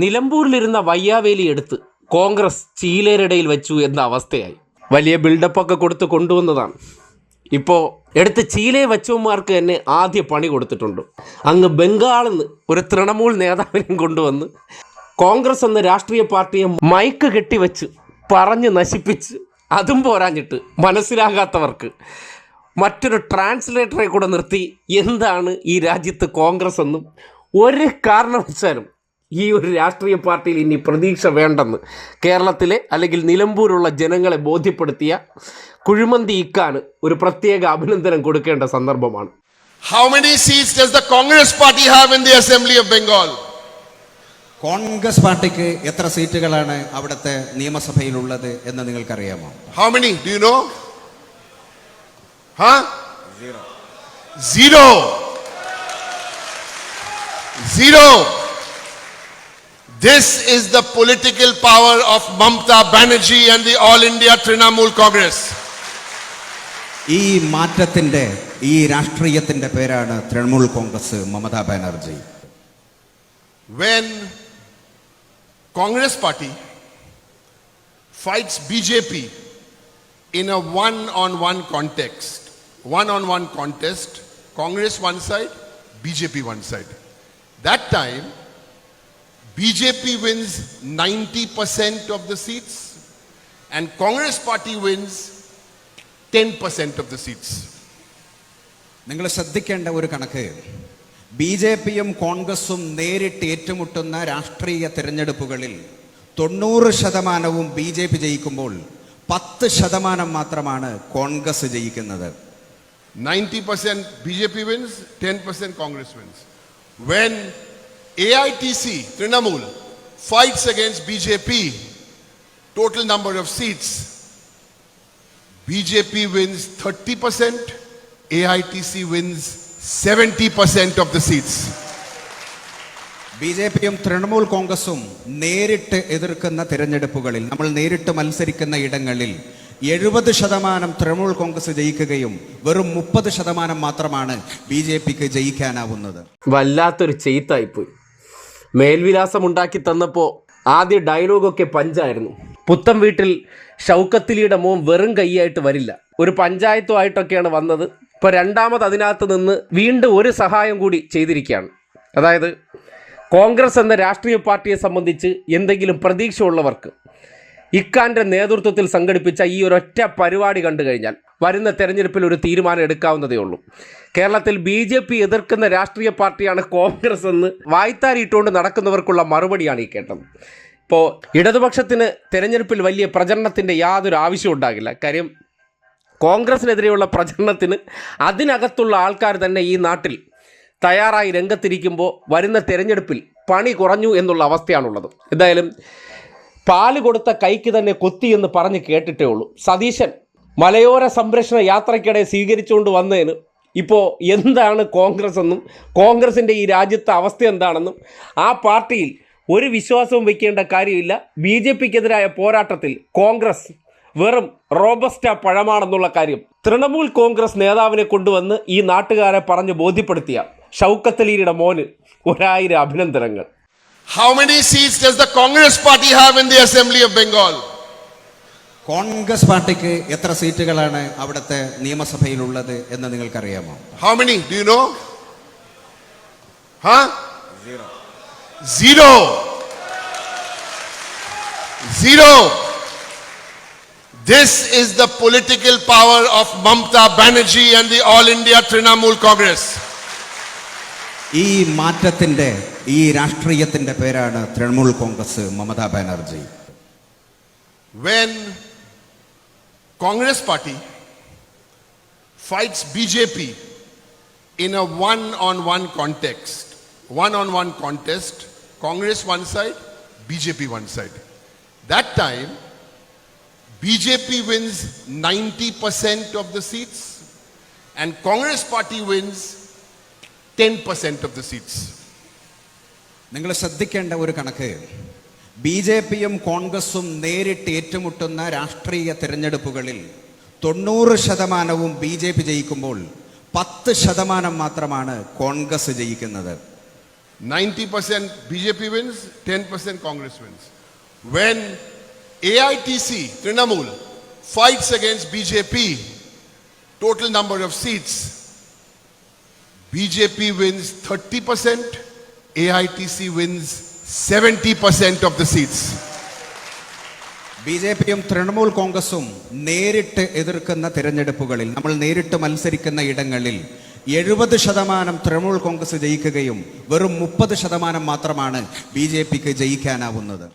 നിലമ്പൂരിലിരുന്ന വയ്യാവേലി എടുത്ത് കോൺഗ്രസ് ചീലേരിടയിൽ വെച്ചു എന്ന അവസ്ഥയായി. വലിയ ബിൽഡപ്പൊക്കെ കൊടുത്ത് കൊണ്ടുവന്നതാണ്. ഇപ്പോൾ എടുത്ത് ചീലേ വച്ചവന്മാർക്ക് തന്നെ ആദ്യ പണി കൊടുത്തിട്ടുണ്ട്. അങ്ങ് ബംഗാളിൽ നിന്ന് ഒരു തൃണമൂൽ നേതാവിനെയും കൊണ്ടുവന്ന് കോൺഗ്രസ് എന്ന രാഷ്ട്രീയ പാർട്ടിയെ മയക്ക് കെട്ടിവെച്ച് പറഞ്ഞ് നശിപ്പിച്ച് അതും പോരാഞ്ഞിട്ട് മനസ്സിലാകാത്തവർക്ക് മറ്റൊരു ട്രാൻസ്ലേറ്ററെ കൂടെ നിർത്തി എന്താണ് ഈ രാജ്യത്ത് കോൺഗ്രസ് എന്നും ഒരു കാരണവശാലും ഈ ഒരു രാഷ്ട്രീയ പാർട്ടിയിൽ ഇനി പ്രതീക്ഷ വേണ്ടെന്ന് കേരളത്തിലെ അല്ലെങ്കിൽ നിലമ്പൂരുള്ള ജനങ്ങളെ ബോധ്യപ്പെടുത്തിയ കുഴിമന്തി ഇക്കാന് ഒരു പ്രത്യേക അഭിനന്ദനം കൊടുക്കേണ്ട സന്ദർഭമാണ് how many seats does the Congress party have in the Assembly of Bengal? Congress പാർട്ടിക്ക് എത്ര സീറ്റുകളാണ് അവിടുത്തെ നിയമസഭയിൽ ഉള്ളത് എന്ന് നിങ്ങൾക്കറിയാമോ how many? Do you know? ഹാ zero zero Zero. This is the political power of Mamta Banerjee and the All India Trinamool Congress. ഈ മാറ്റത്തിന്റെ ഈ രാഷ്ട്രീയത്തിന്റെ പേരാണ് Trinamool Congress Mamata Banerjee When Congress party fights BJP in a one-on-one context, one-on-one contest, Congress one side, BJP one side. That time, BJP wins 90% of the seats and Congress party wins 10% of the seats. നിങ്ങൾ ശ്രദ്ധിക്കേണ്ട ഒരു കണക്ക് B J പിയും കോൺഗ്രസും നേരിട്ട് ഏറ്റുമുട്ടുന്ന രാഷ്ട്രീയ തിരഞ്ഞെടുപ്പുകളിൽ തൊണ്ണൂറ് ശതമാനവും ബി ജെ പി ജയിക്കുമ്പോൾ പത്ത് ശതമാനം മാത്രമാണ് കോൺഗ്രസ് ജയിക്കുന്നത് 90% BJP wins, 10% Congress wins. When AITC, Trinamool, fights against BJP, total number of seats, BJP wins 30%, AITC wins 70% of the seats. B J പിയും തൃണമൂൽ കോൺഗ്രസും നേരിട്ട് എതിർക്കുന്ന തിരഞ്ഞെടുപ്പുകളിൽ നമ്മൾ നേരിട്ട് മത്സരിക്കുന്ന ഇടങ്ങളിൽ എഴുപത് ശതമാനം തൃണമൂൽ കോൺഗ്രസ് ജയിക്കുകയും വെറും മുപ്പത് ശതമാനം മാത്രമാണ് ബി ജെ പിക്ക് ജയിക്കാനാവുന്നത്. വല്ലാത്തൊരു ചെയ്ത്തായിപ്പോയി. മേൽവിലാസം ഉണ്ടാക്കി തന്നപ്പോൾ ആദ്യ ഡയലോഗൊക്കെ പഞ്ചായിരുന്നു. പുത്തം വീട്ടിൽ ഷൗക്കത്തിലിയുടെ മോൻ വെറും കൈയായിട്ട് വരില്ല. ഒരു പഞ്ചായത്തുമായിട്ടൊക്കെയാണ് വന്നത്. ഇപ്പോൾ രണ്ടാമത് അതിനകത്ത് നിന്ന് വീണ്ടും ഒരു സഹായം കൂടി ചെയ്തിരിക്കുകയാണ്. അതായത് കോൺഗ്രസ് എന്ന രാഷ്ട്രീയ പാർട്ടിയെ സംബന്ധിച്ച് എന്തെങ്കിലും പ്രതീക്ഷ ഉള്ളവർക്ക് ഇക്കാന്റെ നേതൃത്വത്തിൽ സംഘടിപ്പിച്ച ഈ ഒരൊറ്റ പരിപാടി കണ്ടു കഴിഞ്ഞാൽ വരുന്ന തെരഞ്ഞെടുപ്പിൽ ഒരു തീരുമാനം എടുക്കാവുന്നതേ ഉള്ളൂ. കേരളത്തിൽ ബി ജെ പി എതിർക്കുന്ന രാഷ്ട്രീയ പാർട്ടിയാണ് കോൺഗ്രസ് എന്ന് വായ്ത്താരിയിട്ടുകൊണ്ട് നടക്കുന്നവർക്കുള്ള മറുപടിയാണ് ഈ കേട്ടത്. ഇപ്പോൾ ഇടതുപക്ഷത്തിന് തെരഞ്ഞെടുപ്പിൽ വലിയ പ്രചരണത്തിന്റെ യാതൊരു ആവശ്യവും ഉണ്ടാകില്ല. കാര്യം കോൺഗ്രസിനെതിരെയുള്ള പ്രചരണത്തിന് അതിനകത്തുള്ള ആൾക്കാർ തന്നെ ഈ നാട്ടിൽ തയ്യാറായി രംഗത്തിരിക്കുമ്പോൾ വരുന്ന തെരഞ്ഞെടുപ്പിൽ പണി കുറഞ്ഞു എന്നുള്ള അവസ്ഥയാണുള്ളത്. എന്തായാലും പാൽ കൊടുത്ത കൈക്ക് തന്നെ കൊത്തി എന്ന് പറഞ്ഞ് കേട്ടിട്ടേ ഉള്ളൂ. സതീശൻ മലയോര സംരക്ഷണ യാത്രയ്ക്കിടെ സ്വീകരിച്ചുകൊണ്ട് വന്നതിന് ഇപ്പോൾ എന്താണ് കോൺഗ്രസ് എന്നും കോൺഗ്രസിന്റെ ഈ രാജ്യത്തെ അവസ്ഥ എന്താണെന്നും ആ പാർട്ടിയിൽ ഒരു വിശ്വാസവും വയ്ക്കേണ്ട കാര്യമില്ല. ബി ജെ പിക്കെതിരായ പോരാട്ടത്തിൽ കോൺഗ്രസ് വെറും റോബസ്റ്റ പഴമാണെന്നുള്ള കാര്യം തൃണമൂൽ കോൺഗ്രസ് നേതാവിനെ കൊണ്ടുവന്ന് ഈ നാട്ടുകാരെ പറഞ്ഞ് ബോധ്യപ്പെടുത്തിയ ഷൗക്കത്തലീരുടെ മോന് ഒരായിരം അഭിനന്ദനങ്ങൾ. How many seats does the Congress party have in the Assembly of Bengal? Congress പാർട്ടിക്ക് എത്ര സീറ്റുകളാണ് അവിടുത്തെ നിയമസഭയിലുള്ളത് എന്ന് നിങ്ങൾക്കറിയാമോ How many? Do you know? Huh? Zero. Zero. Zero. This is the political power of Mamta Banerjee and the All India Trinamool Congress. ഈ മാറ്റത്തിന്റെ ഈ രാഷ്ട്രീയത്തിന്റെ പേരാണ് Trinamool Congress Mamata Banerjee When Congress party fights BJP in a one-on-one context, one-on-one contest, Congress one side, BJP one side. That time, BJP wins 90% of the seats and Congress party wins 10% of the seats നിങ്ങൾ ശ്രദ്ധിക്കേണ്ട ഒരു കണക്ക്. B J പിയും കോൺഗ്രസും നേരിട്ട് ഏറ്റുമുട്ടുന്ന രാഷ്ട്രീയ തിരഞ്ഞെടുപ്പുകളിൽ തൊണ്ണൂറ് ശതമാനവും ബി ജെ പി ജയിക്കുമ്പോൾ പത്ത് ശതമാനം മാത്രമാണ് കോൺഗ്രസ് ജയിക്കുന്നത്. 90% BJP wins, 10% Congress wins. When AITC, Trinamool, fights against BJP, total number of seats, BJP wins 30%, AITC wins 70% of the seats. B J പിയും തൃണമൂൽ കോൺഗ്രസും നേരിട്ട് എതിർക്കുന്ന തിരഞ്ഞെടുപ്പുകളിൽ നമ്മൾ നേരിട്ട് മത്സരിക്കുന്ന ഇടങ്ങളിൽ എഴുപത് ശതമാനം തൃണമൂൽ കോൺഗ്രസ് ജയിക്കുകയും വെറും മുപ്പത് ശതമാനം മാത്രമാണ് ബി ജെ പിക്ക് ജയിക്കാനാവുന്നത്